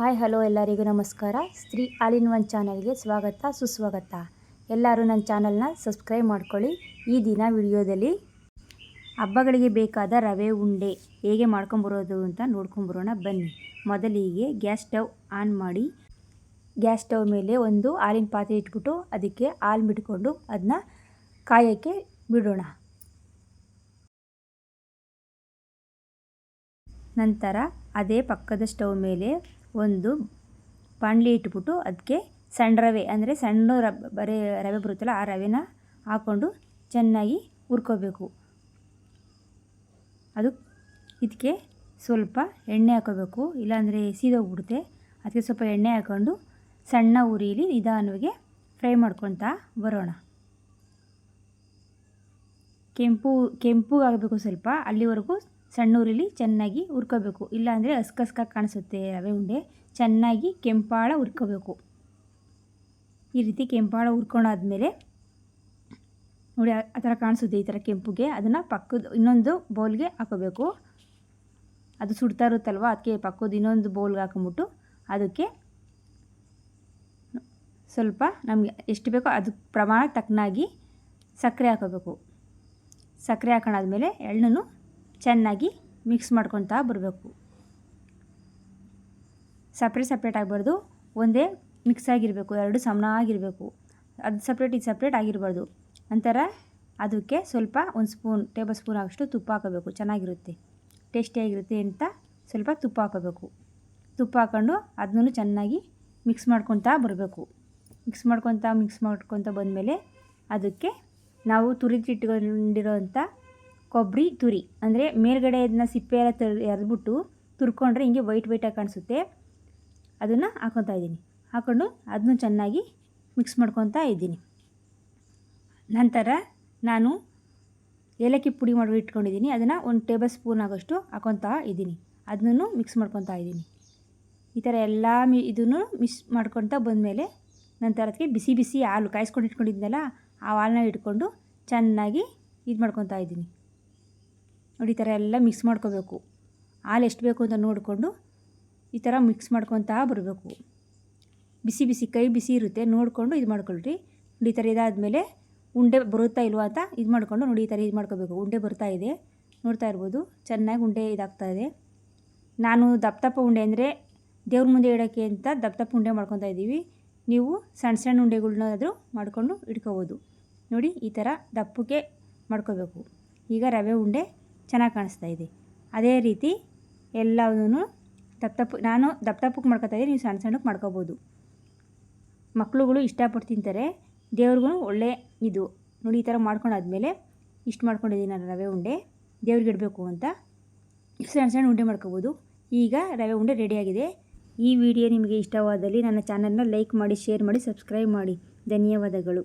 Hi, hello ಎಲ್ಲರಿಗೂ ನಮಸ್ಕಾರ. ಸ್ತ್ರೀ ಆಲ್ ಇನ್ ಒನ್ ಚಾನಲ್ಗೆ ಸ್ವಾಗತ, ಸುಸ್ವಾಗತ. ಎಲ್ಲರೂ ನನ್ನ ಚಾನಲ್ನ ಸಬ್ಸ್ಕ್ರೈಬ್ ಮಾಡ್ಕೊಳ್ಳಿ. ಈ ದಿನ ವಿಡಿಯೋದಲ್ಲಿ ಹಬ್ಬಗಳಿಗೆ ಬೇಕಾದ ರವೆ, ಉಂಡೆ ಹೇಗೆ ಮಾಡ್ಕೊಂಬರೋದು ಅಂತ ನೋಡ್ಕೊಂಬರೋಣ. ಬನ್ನಿ. ಮೊದಲಿಗೆ ಗ್ಯಾಸ್ ಸ್ಟವ್ ಆನ್ ಮಾಡಿ, ಗ್ಯಾಸ್ ಸ್ಟವ್ ಮೇಲೆ ಒಂದು ಹಾಲಿನ ಪಾತ್ರೆ ಇಟ್ಬಿಟ್ಟು ಅದಕ್ಕೆ ಹಾಲು ಬಿಟ್ಕೊಂಡು ಅದನ್ನ ಕಾಯೋಕ್ಕೆ ಬಿಡೋಣ. ನಂತರ ಅದೇ ಪಕ್ಕದ ಸ್ಟವ್ ಮೇಲೆ ಒಂದು ಬಾಣಲಿ ಇಟ್ಬಿಟ್ಟು ಅದಕ್ಕೆ ಸಣ್ಣ ರವೆ, ಅಂದರೆ ಸಣ್ಣ ರವೆ ಬರೀ ರವೆ ಬರುತ್ತಲ್ಲ ಆ ರವೆನ ಹಾಕ್ಕೊಂಡು ಚೆನ್ನಾಗಿ ಹುರ್ಕೋಬೇಕು. ಅದು ಇದಕ್ಕೆ ಸ್ವಲ್ಪ ಎಣ್ಣೆ ಹಾಕೋಬೇಕು, ಇಲ್ಲಾಂದರೆ ಸೀದೋಗ್ಬಿಡುತ್ತೆ. ಅದಕ್ಕೆ ಸ್ವಲ್ಪ ಎಣ್ಣೆ ಹಾಕ್ಕೊಂಡು ಸಣ್ಣ ಉರಿಲಿ ನಿಧಾನವಾಗಿ ಫ್ರೈ ಮಾಡ್ಕೊತಾ ಬರೋಣ. ಕೆಂಪು ಕೆಂಪು ಆಗಬೇಕು ಸ್ವಲ್ಪ, ಅಲ್ಲಿವರೆಗೂ ಸಣ್ಣ ಉರಿಲಿ ಚೆನ್ನಾಗಿ ಹುರ್ಕೋಬೇಕು. ಇಲ್ಲಾಂದರೆ ಹಸ್ಕಸ್ಕಾಗಿ ಕಾಣಿಸುತ್ತೆ ರವೆ ಉಂಡೆ. ಚೆನ್ನಾಗಿ ಕೆಂಪಾಳ ಹುರ್ಕೋಬೇಕು. ಈ ರೀತಿ ಕೆಂಪಾಳ ಹುರ್ಕೊಂಡಾದ್ಮೇಲೆ ನೋಡಿ, ಆ ಥರ ಕಾಣಿಸುತ್ತೆ ಈ ಥರ ಕೆಂಪುಗೆ. ಅದನ್ನು ಪಕ್ಕದ ಇನ್ನೊಂದು ಬೌಲ್ಗೆ ಹಾಕೋಬೇಕು. ಅದು ಸುಡ್ತಾ ಇರುತ್ತಲ್ವ? ಅದಕ್ಕೆ ಪಕ್ಕದ ಇನ್ನೊಂದು ಬೌಲ್ಗೆ ಹಾಕೊಂಬಿಟ್ಟು ಅದಕ್ಕೆ ಸ್ವಲ್ಪ ನಮಗೆ ಎಷ್ಟು ಬೇಕೋ ಅದು ಪ್ರಮಾಣ ತಕ್ಕನಾಗಿ ಸಕ್ಕರೆ ಹಾಕೋಬೇಕು. ಸಕ್ಕರೆ ಹಾಕೊಂಡಾದ್ಮೇಲೆ ಎಳ್ಳನ್ನು ಚೆನ್ನಾಗಿ ಮಿಕ್ಸ್ ಮಾಡ್ಕೊತಾ ಬರಬೇಕು. ಸಪ್ರೇಟ್ ಸಪ್ರೇಟ್ ಆಗಬಾರ್ದು ಒಂದೇ ಮಿಕ್ಸ್ ಆಗಿರಬೇಕು, ಎರಡು ಸಮನಾಗಿರಬೇಕು ಅದು ಸಪ್ರೇಟ್ ಇದು ಸಪ್ರೇಟ್ ಆಗಿರಬಾರ್ದು. ನಂತರ ಅದಕ್ಕೆ ಸ್ವಲ್ಪ ಒಂದು ಸ್ಪೂನ್ ಟೇಬಲ್ ಸ್ಪೂನ್ ಆಗೋಷ್ಟು ತುಪ್ಪ ಹಾಕೋಬೇಕು. ಚೆನ್ನಾಗಿರುತ್ತೆ. ಟೇಸ್ಟಿಯಾಗಿರುತ್ತೆ ಅಂತ ಸ್ವಲ್ಪ ತುಪ್ಪ ಹಾಕೋಬೇಕು. ತುಪ್ಪ ಹಾಕ್ಕೊಂಡು ಅದನ್ನೂ ಚೆನ್ನಾಗಿ ಮಿಕ್ಸ್ ಮಾಡ್ಕೊತಾ ಬರಬೇಕು. ಮಿಕ್ಸ್ ಮಾಡ್ಕೊತಾ ಮಿಕ್ಸ್ ಮಾಡ್ಕೊತಾ ಬಂದಮೇಲೆ ಅದಕ್ಕೆ ನಾವು ತುರಿದಿಟ್ಕೊಂಡಿರೋಂಥ ಕೊಬ್ಬರಿ ತುರಿ, ಅಂದರೆ ಮೇಲ್ಗಡೆ ಇದನ್ನ ಸಿಪ್ಪೆ ಎಲ್ಲ ತ ಎರೆದ್ಬಿಟ್ಟು ತುರ್ಕೊಂಡ್ರೆ ಹಿಂಗೆ ವೈಟ್ ವೈಟಾಗಿ ಕಾಣಿಸುತ್ತೆ. ಅದನ್ನು ಹಾಕೊತಾ ಇದ್ದೀನಿ. ಹಾಕ್ಕೊಂಡು ಅದನ್ನು ಚೆನ್ನಾಗಿ ಮಿಕ್ಸ್ ಮಾಡ್ಕೊತಾ ಇದ್ದೀನಿ. ನಂತರ ನಾನು ಏಲಕ್ಕಿ ಪುಡಿ ಮಾಡಿ ಇಟ್ಕೊಂಡಿದ್ದೀನಿ. ಅದನ್ನು ಒಂದು ಟೇಬಲ್ ಸ್ಪೂನ್ ಆಗೋಷ್ಟು ಹಾಕೊತಾ ಇದ್ದೀನಿ. ಅದನ್ನು ಮಿಕ್ಸ್ ಮಾಡ್ಕೊತಾ ಇದ್ದೀನಿ. ಈ ಥರ ಎಲ್ಲ ಮಿ ಇದನ್ನು ಮಿಕ್ಸ್ ಮಾಡ್ಕೊತಾ ಬಂದಮೇಲೆ ನಂತರ ಅದಕ್ಕೆ ಬಿಸಿ ಬಿಸಿ ಹಾಲು ಕಾಯಿಸ್ಕೊಂಡು ಇಟ್ಕೊಂಡಿದ್ನಲ್ಲ, ಆ ಹಾಲನ್ನ ಇಟ್ಕೊಂಡು ಚೆನ್ನಾಗಿ ಇದು ಮಾಡ್ಕೊತಾ ಇದ್ದೀನಿ. ನೋಡಿ, ಈ ಥರ ಎಲ್ಲ ಮಿಕ್ಸ್ ಮಾಡ್ಕೋಬೇಕು. ಹಾಲು ಎಷ್ಟು ಬೇಕು ಅಂತ ನೋಡಿಕೊಂಡು ಈ ಥರ ಮಿಕ್ಸ್ ಮಾಡ್ಕೊತಾ ಬರಬೇಕು. ಬಿಸಿ ಬಿಸಿ, ಕೈ ಬಿಸಿ ಇರುತ್ತೆ, ನೋಡಿಕೊಂಡು ಇದು ಮಾಡ್ಕೊಳ್ರಿ. ನೋಡಿ, ಈ ಥರ ಇದಾದಮೇಲೆ ಉಂಡೆ ಬರುತ್ತಾ ಇಲ್ವಾ ಅಂತ ಇದು ಮಾಡಿಕೊಂಡು ನೋಡಿ, ಈ ಥರ ಇದು ಮಾಡ್ಕೋಬೇಕು. ಉಂಡೆ ಬರ್ತಾ ಇದೆ. ನೋಡ್ತಾ ಇರ್ಬೋದು, ಚೆನ್ನಾಗಿ ಉಂಡೆ ಇದಾಗ್ತಾ ಇದೆ. ನಾನು ದಪ್ಪ ದಪ್ಪ ಉಂಡೆ ಅಂದರೆ ದೇವ್ರ ಮುಂದೆ ಇಡೋಕ್ಕೆ ಅಂತ ದಪ್ಪ ದಪ್ಪ ಉಂಡೆ ಮಾಡ್ಕೊತಾ ಇದ್ದೀವಿ. ನೀವು ಸಣ್ಣ ಸಣ್ಣ ಉಂಡೆಗಳನ್ನಾದರೂ ಮಾಡಿಕೊಂಡು ಇಟ್ಕೋಬೋದು. ನೋಡಿ, ಈ ಥರ ದಪ್ಪಕ್ಕೆ ಮಾಡ್ಕೋಬೇಕು. ಈಗ ರವೆ ಉಂಡೆ ಚೆನ್ನಾಗಿ ಕಾಣಿಸ್ತಾ ಇದೆ. ಅದೇ ರೀತಿ ಎಲ್ಲವನ್ನೂ ದಪ್ಪ ತಪ್ಪು ನಾನು ದಪ್ಪ ತಪ್ಪಕ್ಕೆ ಮಾಡ್ಕೊತಾ ಇದ್ದೀನಿ, ನೀವು ಸಣ್ಣ ಸಣ್ಣಕ್ಕೆ ಮಾಡ್ಕೋಬೋದು. ಮಕ್ಕಳುಗಳು ಇಷ್ಟಪಟ್ಟು ತಿಂತಾರೆ. ದೇವ್ರಿಗೂ ಒಳ್ಳೆ ಇದು. ನೋಡಿ, ಈ ಥರ ಮಾಡ್ಕೊಂಡಾದ್ಮೇಲೆ ಇಷ್ಟು ಮಾಡ್ಕೊಂಡಿದ್ದೀನಿ ನಾನು ರವೆ ಉಂಡೆ. ದೇವ್ರಿಗೆ ಇಡಬೇಕು ಅಂತ ಸಣ್ಣ ಸಣ್ಣ ಉಂಡೆ ಮಾಡ್ಕೋಬೋದು. ಈಗ ರವೆ ಉಂಡೆ ರೆಡಿಯಾಗಿದೆ ಈ ವಿಡಿಯೋ ನಿಮಗೆ ಇಷ್ಟವಾದಲ್ಲಿ ನನ್ನ ಚಾನಲ್ನ ಲೈಕ್ ಮಾಡಿ ಶೇರ್ ಮಾಡಿ ಸಬ್ಸ್ಕ್ರೈಬ್ ಮಾಡಿ. ಧನ್ಯವಾದಗಳು.